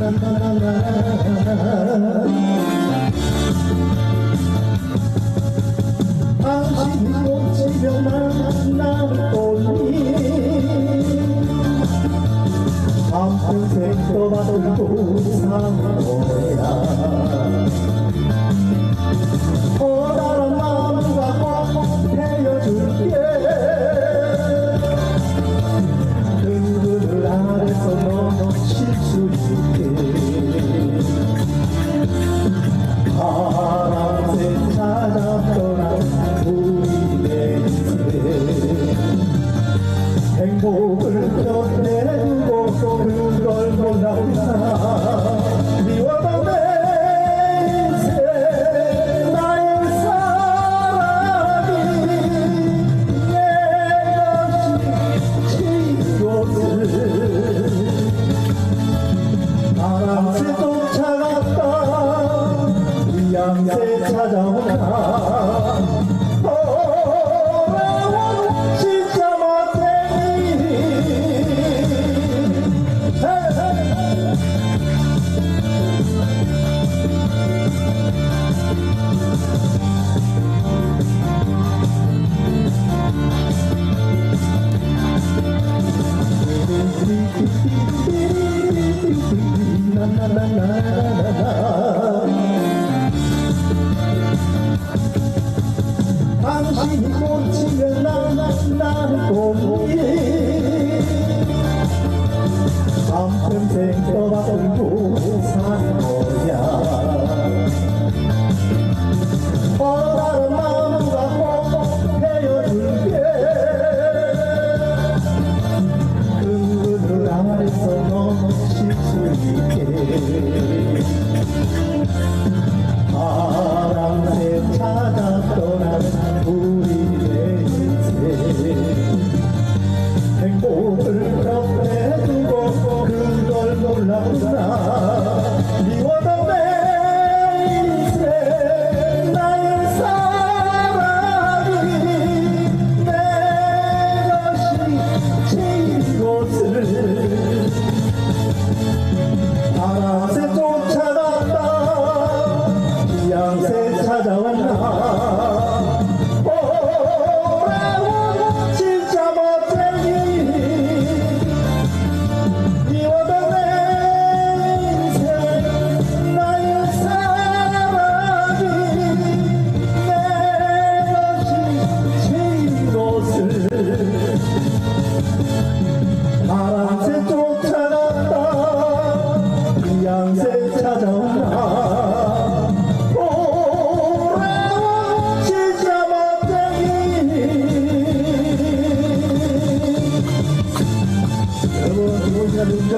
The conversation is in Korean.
I'm na na na na na 당신 꽂히면 나는 나는 꽃이 밤샘 떠나고 백골 찾아와. 오래와 진짜 못되기 여러분 그 혼자 눈